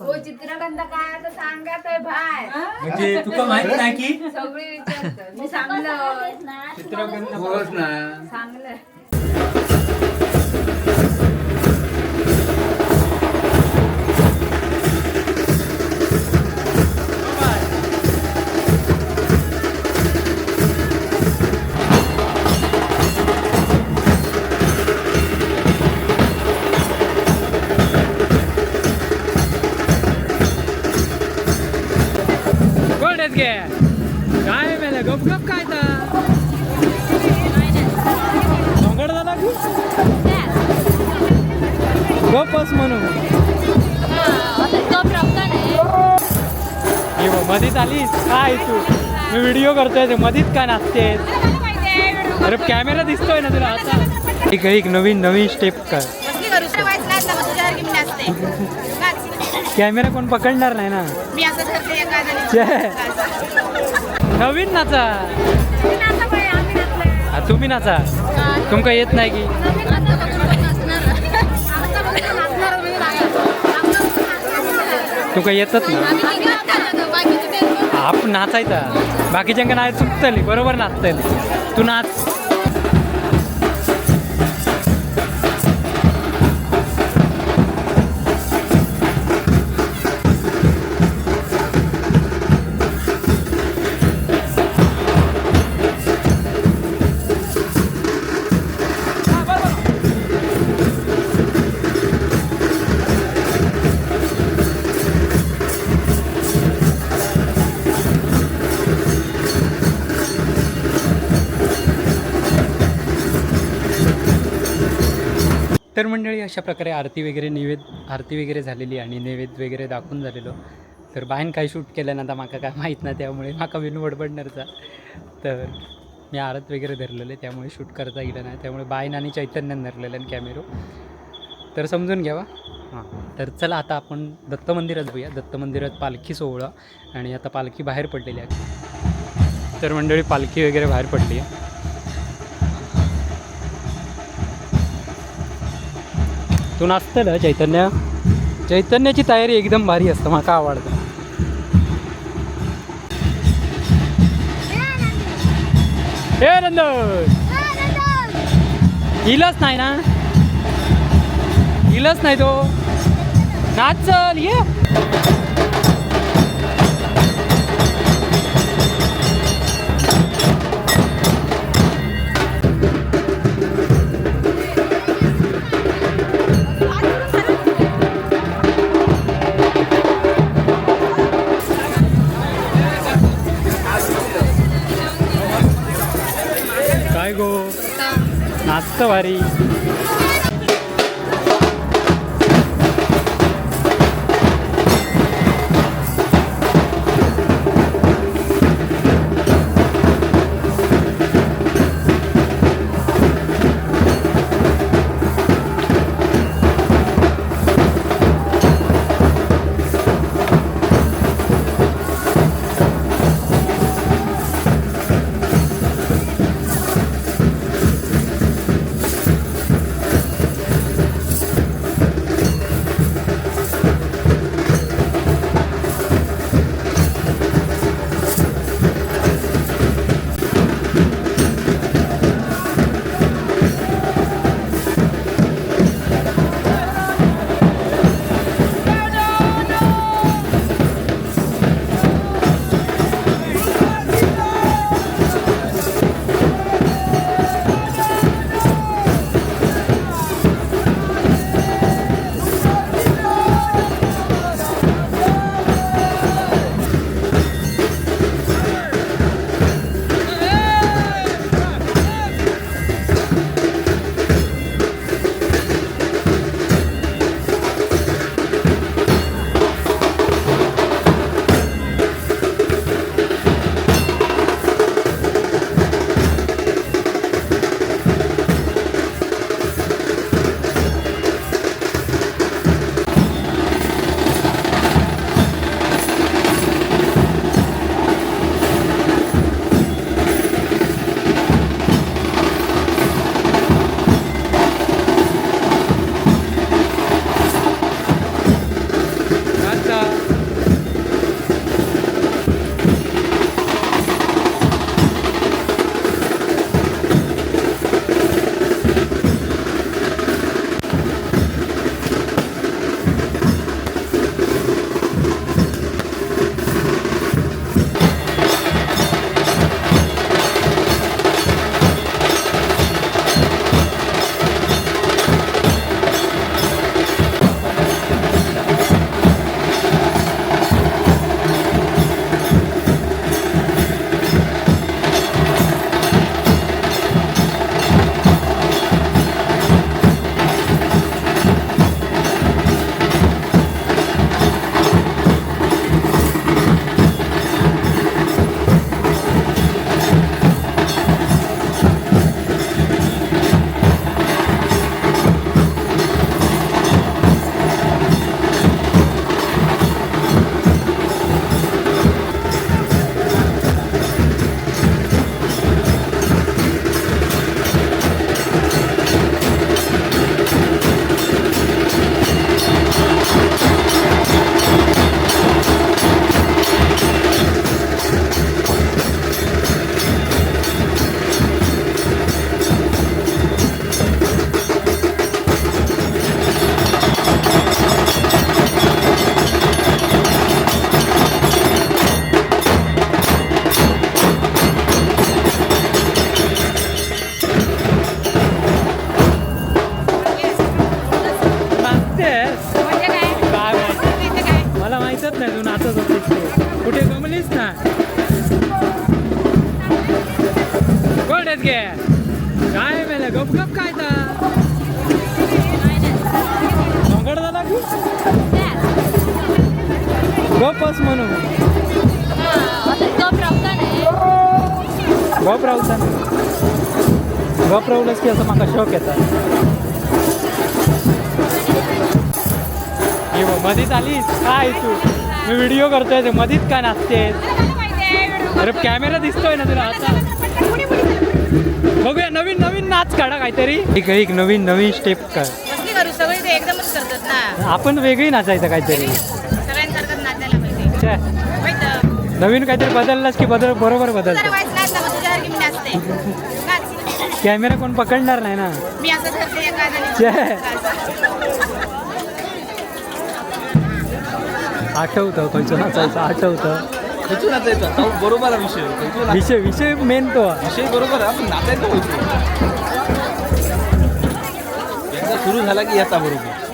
हो चित्रगंध काय आता भाय म्हणजे तुका माहीत नाही की? सगळी विचारतात मी सांगलं. चित्रगंध होच ना. सांगलं. गपच म्हणू ये बघ, मधीच आलीस? काय तू? मी व्हिडिओ करतोय ते मधीच काय नाचते अरे कॅमेरा दिसतोय ना तुला आता? एक एक नवीन नवीन स्टेप कर. कॅमेरा कोण पकडणार नाही ना. नवीन नाचा. तुम्ही नाचा तुमका येत नाही की? तुका येतच ना? आपण नाचायचा. बाकीच्यांका नाही चुकतली बरोबर नाचतली तू नाच. तर मंडळी अशा प्रकारे आरती वगैरे निवेद आरती वगैरे झालेली आणि नैवेद्य वगैरे दाखवून झालेलो. तर बायन काय शूट केलं ना आता माका काय माहीत नाही त्यामुळे माका विनू बडबडणारचा तर मी आरत वगैरे धरलेले त्यामुळे शूट करता गेलं नाही. त्यामुळे बायन आणि चैतन्यान धरलेलं आणि कॅमेरो तर समजून घ्यावा. हां. तर चला आता आपण दत्त मंदिरात जाऊया दत्त मंदिरात पालखी सोहळा आणि आता पालखी बाहेर पडलेली आहे. तर मंडळी पालखी वगैरे बाहेर पडली आहे. तू नाचतं चैतन्य. चैतन्याची तयारी एकदम भारी असतं माका आवडतं. हे नंद इलच नाही ना? इलच नाही तो. नाच चल ये. नाचतं भारी गपच म्हणून. गप रावता नाही गप रावलंच की असं म्हाका शॉक येता. बघ, मधीच आलीस? काय तू? मी व्हिडिओ करतोय ते मधीच काय नाचते अरे कॅमेरा दिसतोय ना तुला आता. बघूया नवीन नवीन नाच काढा काहीतरी. एक एक नवीन नवीन स्टेप ना. आपण वेगळी नाचायचं काहीतरी. नवीन काहीतरी बदललास की बदल बरोबर नाच. कॅमेरा कोण पकडणार नाही ना? आठवतं खंयचं नाचायचं? आठवतं. खचून नाचायचा? तो बरोबर आहे विषय. विषय विषय मेन तो. आहे. विषय बरोबर आहे पण नाचायचं सुरू झाला की येता बरोबर.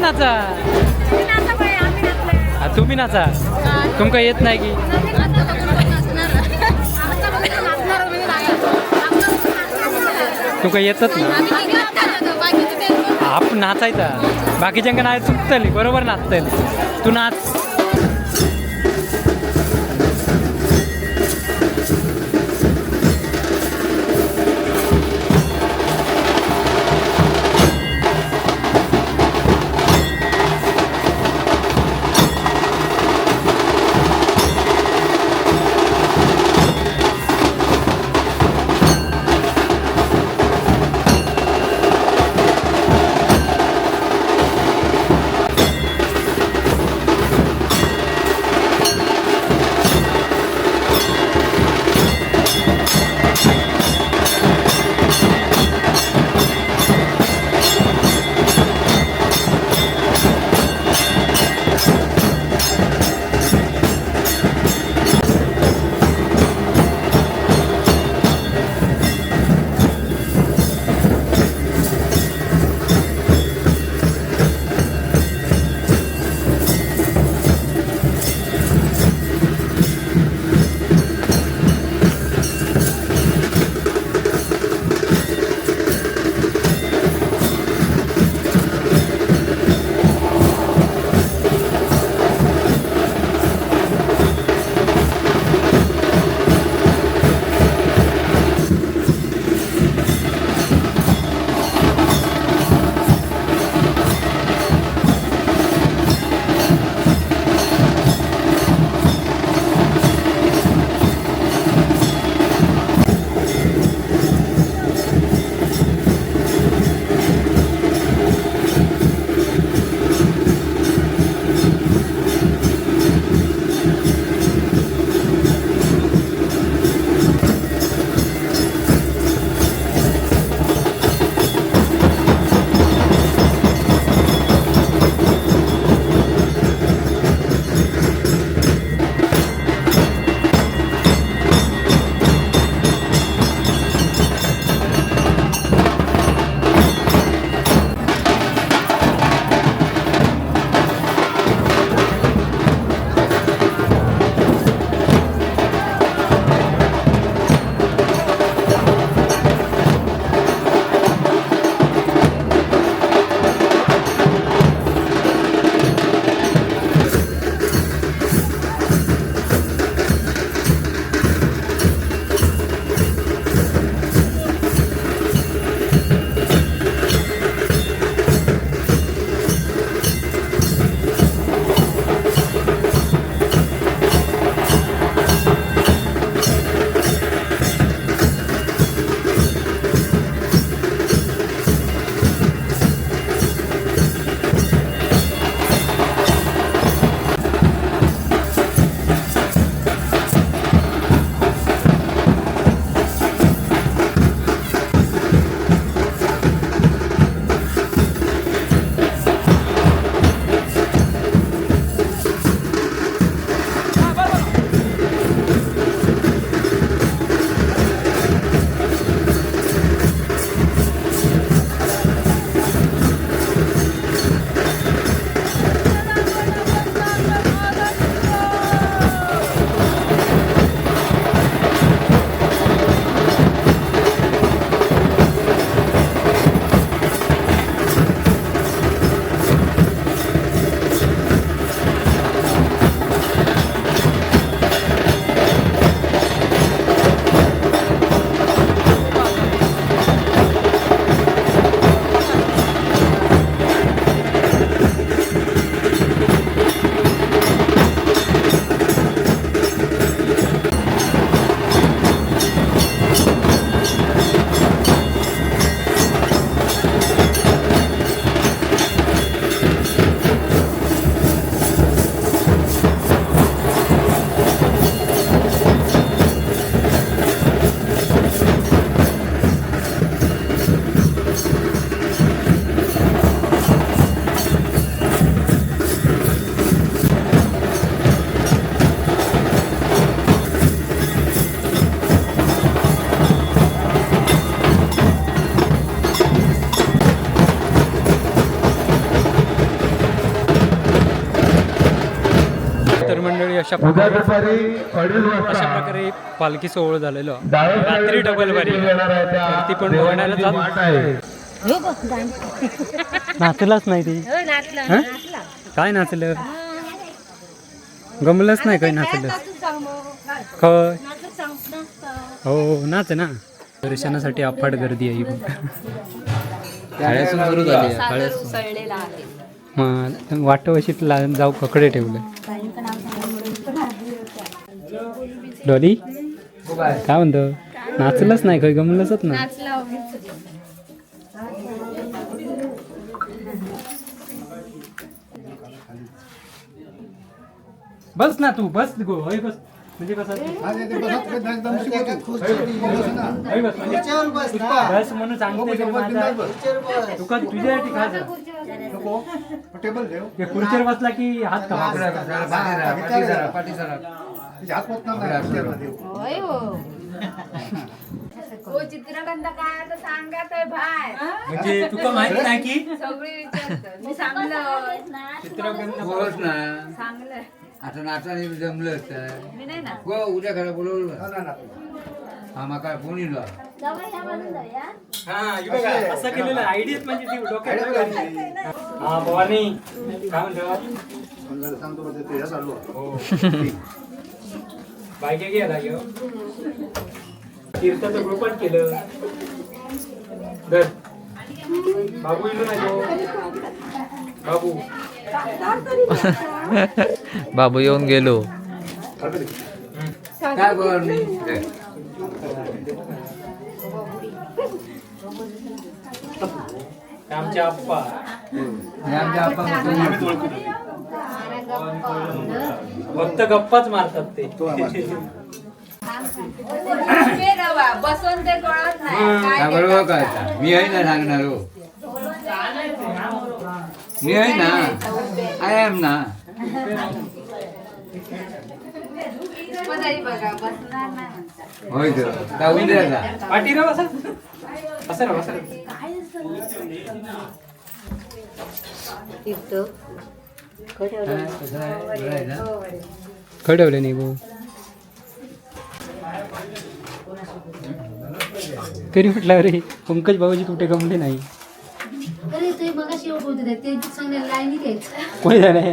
नाचा हा, तुम्ही नाचा तुमका येत नाही की? तुमका येतच ना आपण नाचायचा. बाकीच्यांका नाही चुकतली बरोबर नाचतली. तू नाच. अशा अडीच अशा वाजता प्रकारे पालखी सोहळ झालेलो. रात्री डबल बारी ती पण जी जात नाचलाच नाही ती. हं? काय नाचलं? गमलंच नाही काही नाचलं. खय हो नाच ना. दर्शनासाठी अफाट गर्दी आहे सुरू झाली सळलेला आहे. मग वाटवशीत ला जाऊ ककडे ठेवले. डॉली काय म्हणतो? नाचलंच नाही काही गमलंच ना बस ना तू बस गो बस. म्हणजे कसं म्हणजे म्हणून सांगते तुका तुझ्यासाठी खा जा. ते खुर्चीवर बसला की हात का हो हो काय आता सांगत आहे भाय म्हणजे तुका माहीत नाही की सगळी विचारतात मी सांगलं ना सांगलं आता नाचाने जमलं असतं मी नाही ना हो उद्या खरं बोलवलं हा माका फोन येईल हा हे बघा, असं केलेलं आयडियाच म्हणजे ती डोक्यात. हा भवानी काय म्हणतो? हो. बायका गेला ह्यो. तीर्थाचं ग्रुपच केलं. धर. बाबू इलो नाही तो. बाबू. बाबू येऊन गेलो. काय बोल आमचे आप्पा. आमच्या आपण फक्त गप्पाच मारतात ते. बसून ते कळत नाही. हा. मी आहे ना सांगणार हो. मी आहे ना. आय एम ना. पदारी बघा बसणार नाही म्हणतात होय तर का पाठी रे बसा. बसा रे बसा रे. हा, कसं आहे? बरं आहे ना? खडवले नाही भाऊ तरी म्हटलं रे पंकज भाऊजी कुठे गमले नाही. अरे ते मगाशी एवढं बोलत होते ते सांगण्याला लाईनी घ्यायचं कोणी झाले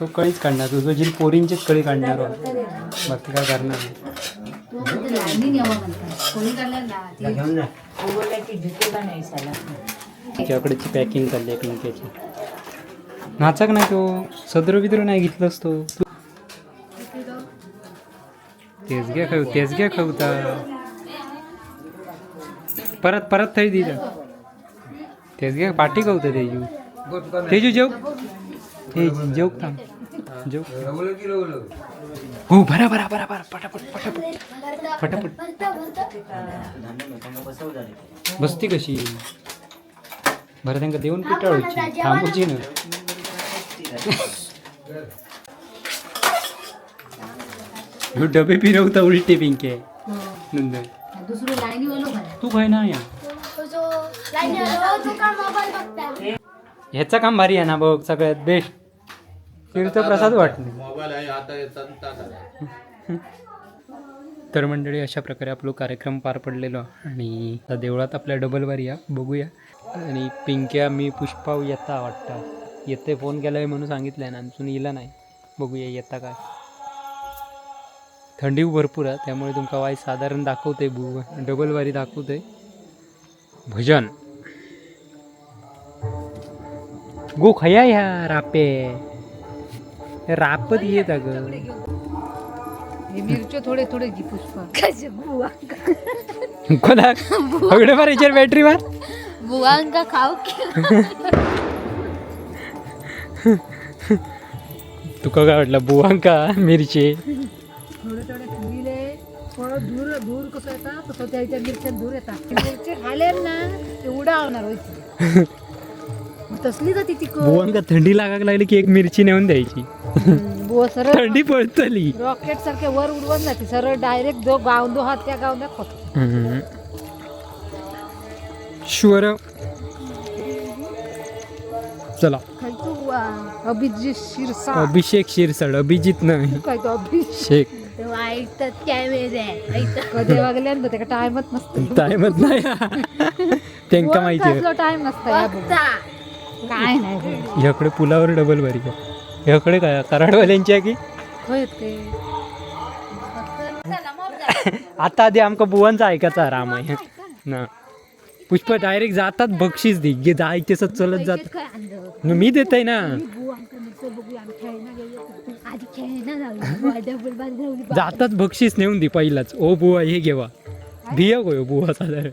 तो कळीच काढणार तुझं जी पोरींचीच कळी काढणार हो. बाकी काय करणार नाही. लाईनी न्यावा म्हणतात. कोणी पॅकिंग चालली आहे पिंक्याची नाचक नाही तो सदर बिद्र नाही घेतलंस तो. तू तेच घ्या खाऊ तेच घ्या खाऊता परत परत थंय दिलं तेच घ्या पाठी खाऊता तेजू. तेजू जेव. हे जेव थांब. जेव? हो भरा भरा भरा भरा. पटापट पटापट. पटापट. बसती कशी? बरं त्यांना देऊन पिटाळूची. थांबूची ना. डबे फिरवता उलटे पिंके. नंदन. तू काय ना या. ह्याचं काम भारी आहे ना बघ सगळ्यात बेस्ट तीर्थप्रसाद वाटणे. तर मंडळी अशा प्रकारे आपला कार्यक्रम पार पडलेलो आणि आता देवळात आपल्या डबल वारी या बघूया. आणि पिंक्या मी पुष्पा येता वाटतं. येते फोन केलाय म्हणून सांगितलंय ना अजून येला नाही. बघूया येता काय. थंडी भरपूर आहे त्यामुळे तुमका वाय साधारण दाखवते बु डबल वारी दाखवते भजन. गो खया ह्या रापे हे रापत येत अग मिरच्या थोडे थोडे घे पुष्पा। कोणा सगळे मार याच्यावर बॅटरी मार बुवांका खाऊ तुका काय? वाटलं बुवांका मिरचे? थोडे थोडे दिले थोडं दूर दूर कसं येतात तसं त्याच्या मिरच्या दूर येतात मिरचे खाले ना ते होती मग तसली जाते ती भुवन का थंडी लागायला लागली की एक मिरची नेऊन द्यायची. बुवा सरळ थंडी पळतली रॉकेट सारखे वर उडवत नाही सरळ डायरेक्ट जो गावंदो हा त्या गावंदा खोत शुअर. चला. अभिजित शिरसा. अभिषेक शिरसड अभिजित नाही. अभिषेक. वाईट ऐकतात कॅमेरे टायमच नसतो टायमच नाही. त्यांना माहिती टाइम नसतो काय नाही पुलावर डबल बारीक आहे काय? कराडवाल्यांची आहे की? ते. आता आधी आमका बुवांचा ऐकायचा राम आहे. ना. पुष्प डायरेक्ट जातात बक्षीस दी. गे जायकेस चलत जात मी देत आहे. ना जातात बक्षीस नेऊन दी पहिलाच. ओ बुवा हे घेवा. भिया गो बुवा साधारण.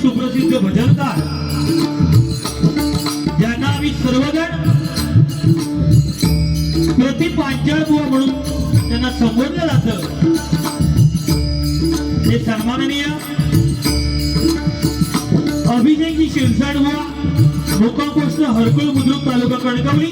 सुप्रसिद्ध भजनकार. ज्यांना आम्ही सर्वजण प्रति पांचाळ बुवा म्हणून त्यांना संबोधलं जात. हे सन्माननीय अभिषेकजी शिरसाट बुवा मोकापोस्ट हरकुळ बुद्रुक तालुका कणकवली